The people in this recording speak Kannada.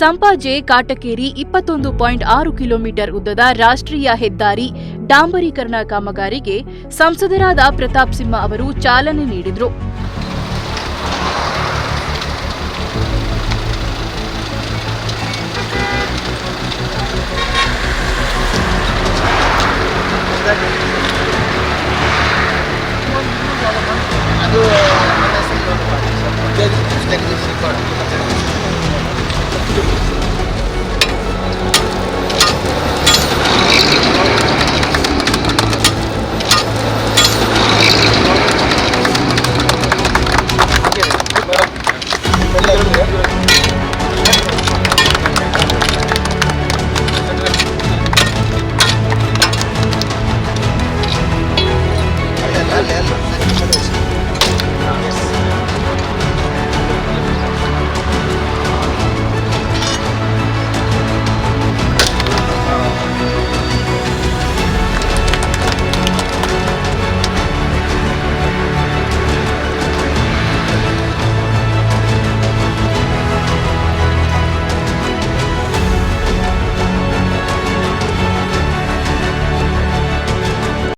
ಸಂಪಾಜೆ ಕಾಟಕೇರಿ ಇಪ್ಪತ್ತೊಂದು ಪಾಯಿಂಟ್ ಆರು ಕಿಲೋಮೀಟರ್ ಉದ್ದದ ರಾಷ್ಟ್ರೀಯ ಹೆದ್ದಾರಿ ಡಾಂಬರೀಕರಣ ಕಾಮಗಾರಿಗೆ ಸಂಸದರಾದ ಪ್ರತಾಪ್ ಸಿಂಹ ಅವರು ಚಾಲನೆ ನೀಡಿದರು. ಅದು